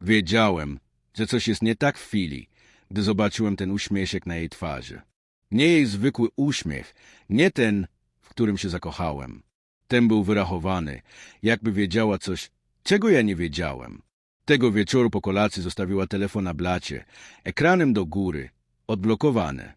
Wiedziałem, że coś jest nie tak w chwili, gdy zobaczyłem ten uśmieszek na jej twarzy. Nie jej zwykły uśmiech, nie ten, w którym się zakochałem. Ten był wyrachowany, jakby wiedziała coś, czego ja nie wiedziałem. Tego wieczoru po kolacji zostawiła telefon na blacie, ekranem do góry, odblokowany.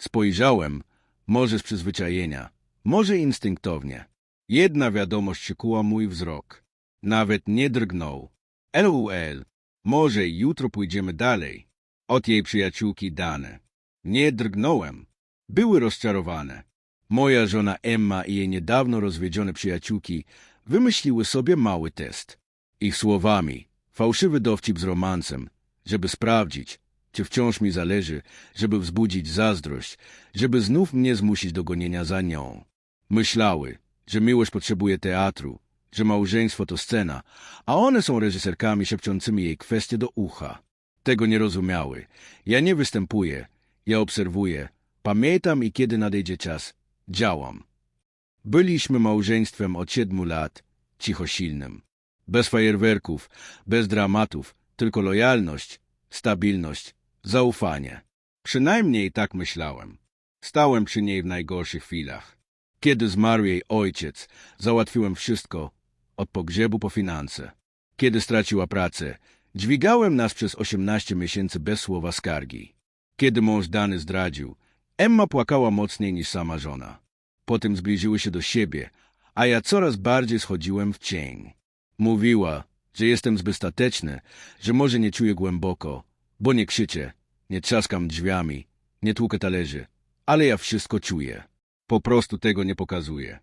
Spojrzałem, może z przyzwyczajenia, może instynktownie. Jedna wiadomość szykuła mój wzrok. Nawet nie drgnął. LUL, może jutro pójdziemy dalej. Od jej przyjaciółki dane. Nie drgnąłem. Były rozczarowane. Moja żona Emma i jej niedawno rozwiedzione przyjaciółki wymyśliły sobie mały test. Ich słowami, fałszywy dowcip z romansem, żeby sprawdzić, czy wciąż mi zależy, żeby wzbudzić zazdrość, żeby znów mnie zmusić do gonienia za nią. Myślały, że miłość potrzebuje teatru, że małżeństwo to scena, a one są reżyserkami szepczącymi jej kwestie do ucha. Tego nie rozumiały. Ja nie występuję, ja obserwuję, pamiętam i kiedy nadejdzie czas, działam. Byliśmy małżeństwem od siedmiu lat, cicho silnym. Bez fajerwerków, bez dramatów, tylko lojalność, stabilność, zaufanie. Przynajmniej tak myślałem. Stałem przy niej w najgorszych chwilach. Kiedy zmarł jej ojciec, załatwiłem wszystko, od pogrzebu po finanse. Kiedy straciła pracę, dźwigałem nas przez 18 miesięcy bez słowa skargi. Kiedy mąż dany zdradził, Emma płakała mocniej niż sama żona. Potem zbliżyły się do siebie, a ja coraz bardziej schodziłem w cień. Mówiła, że jestem zbyt stateczny, że może nie czuję głęboko, bo nie krzyczę, nie trzaskam drzwiami, nie tłukę talerzy, ale ja wszystko czuję. Po prostu tego nie pokazuję.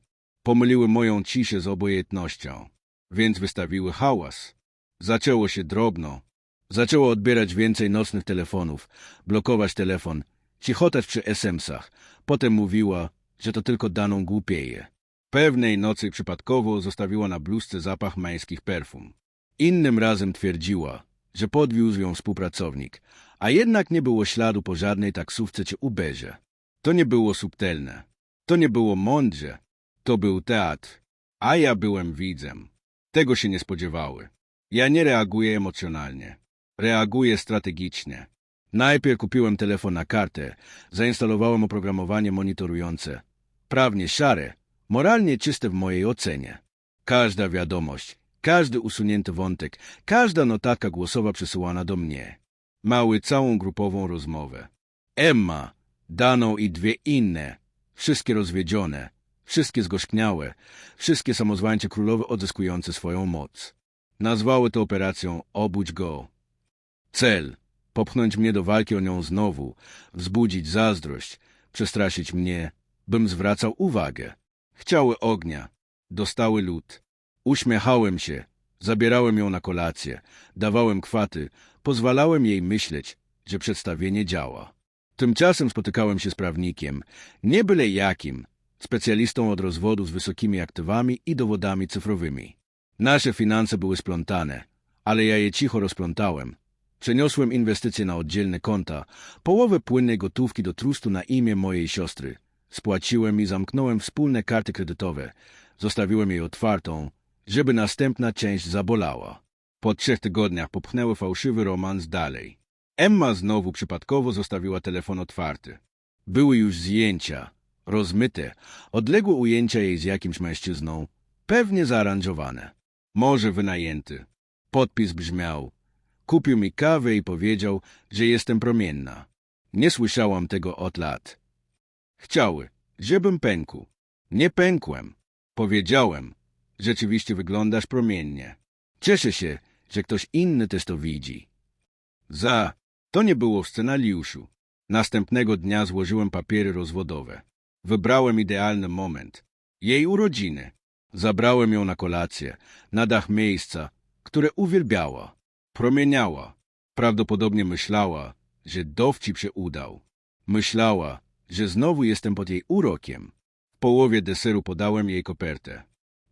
Pomyliły moją ciszę z obojętnością, więc wystawiły hałas. Zaczęło się drobno. Zaczęło odbierać więcej nocnych telefonów, blokować telefon, cichotać przy SMS-ach. Potem mówiła, że to tylko daną głupieje. Pewnej nocy przypadkowo zostawiła na bluzce zapach męskich perfum. Innym razem twierdziła, że podwiózł ją współpracownik, a jednak nie było śladu po żadnej taksówce czy Uberze. To nie było subtelne. To nie było mądrze. To był teatr, a ja byłem widzem. Tego się nie spodziewały. Ja nie reaguję emocjonalnie. Reaguję strategicznie. Najpierw kupiłem telefon na kartę, zainstalowałem oprogramowanie monitorujące. Prawnie szare, moralnie czyste w mojej ocenie. Każda wiadomość, każdy usunięty wątek, każda notatka głosowa przesyłana do mnie. Mały całą grupową rozmowę. Emma, Daną i dwie inne, wszystkie rozwiedzione, wszystkie zgorzkniałe, wszystkie samozwańcze królowe odzyskujące swoją moc. Nazwały to operacją Obudź go. Cel – popchnąć mnie do walki o nią znowu, wzbudzić zazdrość, przestraszyć mnie, bym zwracał uwagę. Chciały ognia, dostały lód. Uśmiechałem się, zabierałem ją na kolację, dawałem kwaty, pozwalałem jej myśleć, że przedstawienie działa. Tymczasem spotykałem się z prawnikiem, nie byle jakim, specjalistą od rozwodu z wysokimi aktywami i dowodami cyfrowymi. Nasze finanse były splątane, ale ja je cicho rozplątałem. Przeniosłem inwestycje na oddzielne konta, połowę płynnej gotówki do trustu na imię mojej siostry. Spłaciłem i zamknąłem wspólne karty kredytowe. Zostawiłem jej otwartą, żeby następna część zabolała. Po trzech tygodniach popchnęły fałszywy romans dalej. Emma znowu przypadkowo zostawiła telefon otwarty. Były już zdjęcia, rozmyte, odległe ujęcia jej z jakimś mężczyzną, pewnie zaaranżowane, może wynajęty. Podpis brzmiał, kupił mi kawę i powiedział, że jestem promienna. Nie słyszałam tego od lat. Chciały, żebym pękł. Nie pękłem. Powiedziałem, rzeczywiście wyglądasz promiennie. Cieszę się, że ktoś inny też to widzi. Za, to nie było w scenariuszu. Następnego dnia złożyłem papiery rozwodowe. Wybrałem idealny moment. Jej urodziny. Zabrałem ją na kolację, na dach miejsca, które uwielbiała. Promieniała. Prawdopodobnie myślała, że dowcip się udał. Myślała, że znowu jestem pod jej urokiem. W połowie deseru podałem jej kopertę.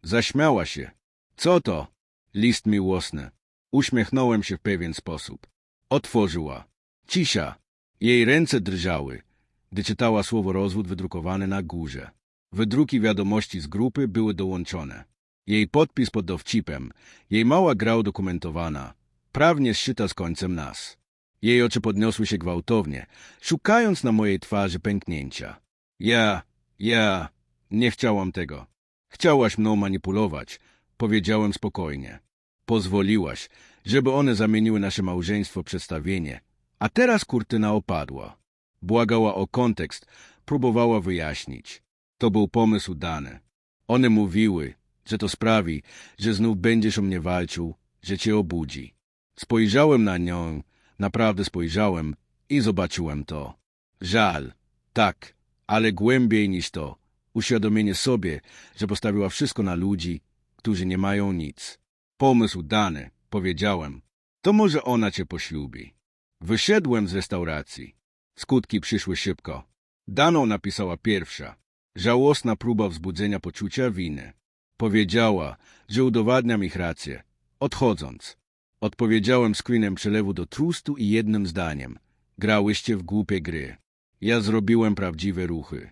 Zaśmiała się. Co to? List miłosny. Uśmiechnąłem się w pewien sposób. Otworzyła. Cisza. Jej ręce drżały, gdy czytała słowo rozwód wydrukowane na górze. Wydruki wiadomości z grupy były dołączone. Jej podpis pod dowcipem, jej mała gra udokumentowana. prawnie zszyta z końcem nas. Jej oczy podniosły się gwałtownie, szukając na mojej twarzy pęknięcia. Ja, ja, nie chciałam tego. Chciałaś mną manipulować, powiedziałem spokojnie. Pozwoliłaś, żeby one zamieniły nasze małżeństwo przedstawienie, a teraz kurtyna opadła. Błagała o kontekst, próbowała wyjaśnić. To był pomysł dany. One mówiły, że to sprawi, że znów będziesz o mnie walczył, że cię obudzi. Spojrzałem na nią, naprawdę spojrzałem i zobaczyłem to. Żal, tak, ale głębiej niż to. Uświadomienie sobie, że postawiła wszystko na ludzi, którzy nie mają nic. Pomysł dany, powiedziałem. To może ona cię poślubi. Wyszedłem z restauracji. Skutki przyszły szybko. Daną napisała pierwsza. Żałosna próba wzbudzenia poczucia winy. Powiedziała, że udowadniam ich rację. Odchodząc. Odpowiedziałem screenem przelewu do trustu i jednym zdaniem. Grałyście w głupie gry. Ja zrobiłem prawdziwe ruchy.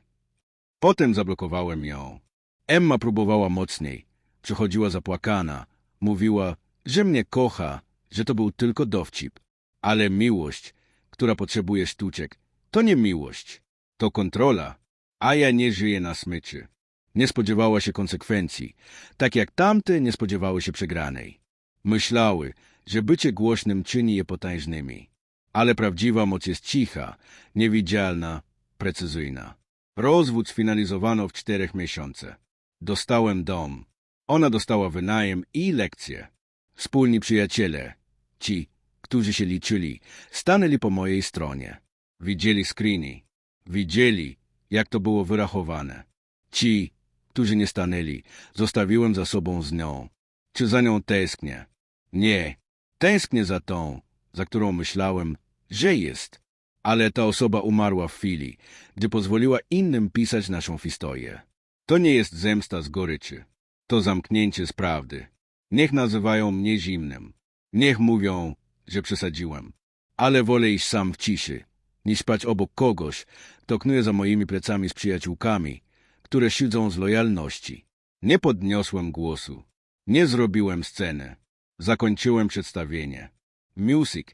Potem zablokowałem ją. Emma próbowała mocniej. Przychodziła zapłakana. Mówiła, że mnie kocha, że to był tylko dowcip. Ale miłość, która potrzebuje sztuczek, to nie miłość. To kontrola. A ja nie żyję na smyczy. Nie spodziewała się konsekwencji, tak jak tamte nie spodziewały się przegranej. Myślały, że bycie głośnym czyni je potężnymi. Ale prawdziwa moc jest cicha, niewidzialna, precyzyjna. Rozwód sfinalizowano w czterech miesiące. Dostałem dom. Ona dostała wynajem i lekcje. Wspólni przyjaciele, ci, którzy się liczyli, stanęli po mojej stronie. Widzieli screeny. Widzieli, jak to było wyrachowane. Ci, którzy nie stanęli, zostawiłem za sobą z nią. Czy za nią tęsknię? Nie. Tęsknię za tą, za którą myślałem, że jest. Ale ta osoba umarła w chwili, gdy pozwoliła innym pisać naszą historię. To nie jest zemsta z goryczy. To zamknięcie z prawdy. Niech nazywają mnie zimnym. Niech mówią, że przesadziłem. Ale wolę iść sam w ciszy, niż spać obok kogoś, kto knuje za moimi plecami z przyjaciółkami, które siedzą z lojalności. Nie podniosłem głosu. Nie zrobiłem sceny. Zakończyłem przedstawienie. Music